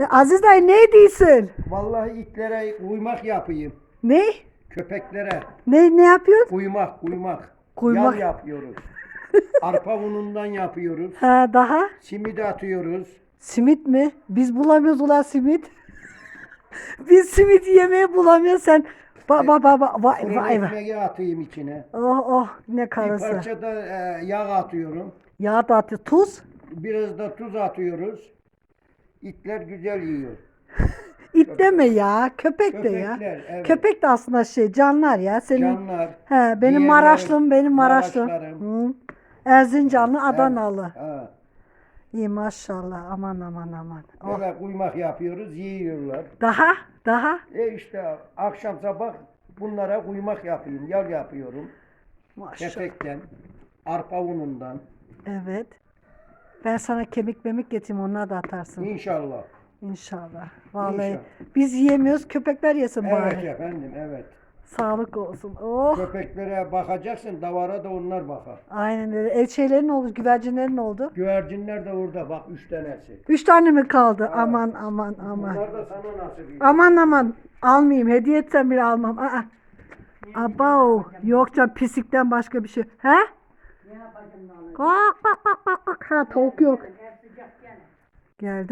E, Aziz dayı ne diyorsun? Vallahi itlere uymak yapayım. Ne? Köpeklere Ne ne yapıyorsun? uymak, uymak. Kuymak. Yal yapıyoruz. Arpa unundan yapıyoruz. Ha daha? Simit atıyoruz. Simit mi? Biz bulamıyoruz ulan simit. Biz simit yemeği bulamıyoruz sen. Ba ba ba ba vay Fırın vay vay. ekmeği atayım içine. Oh oh ne Bir karısı. parça da e, yağ atıyorum. Yağ da atıyor. Tuz. Biraz da tuz atıyoruz. İtler güzel yiyor. İt deme ya. Köpek de ya. Köpekler, evet. Köpek de aslında şey canlar ya. Senin Canlar. He, benim Diğerleri Maraşlım, benim Maraşlım. Maraşlarım. Hı. Erzincanlı, Adanalı. Ha. İyi maşallah. Aman aman aman. Oh. Böyle kuymak yapıyoruz, yiyorlar. Daha, daha. E işte akşam sabah bunlara kuymak yapayım, yal yapıyorum. Maşallah. Kepekten, arpa unundan. Evet. Ben sana kemik memik getireyim onları da atarsın. İnşallah. İnşallah. Vallahi İnşallah. biz yiyemiyoruz köpekler yesin Evet bari. efendim, evet. Sağlık olsun. Oh. Köpeklere bakacaksın, davara da onlar bakar. Aynen öyle. El şeylerin oldu, güvercinlerin oldu. Güvercinler de orada bak, üç tanesi. Üç tane mi kaldı? Aman aman aman. Bunlar da sana nasip Aman aman almayayım. Hediye etsem bile almam. Aa. Abo. Yok canım pisikten başka bir şey. He? Kalk kalk kalk kalk. kalk. Ha tavuk yok. Geldi.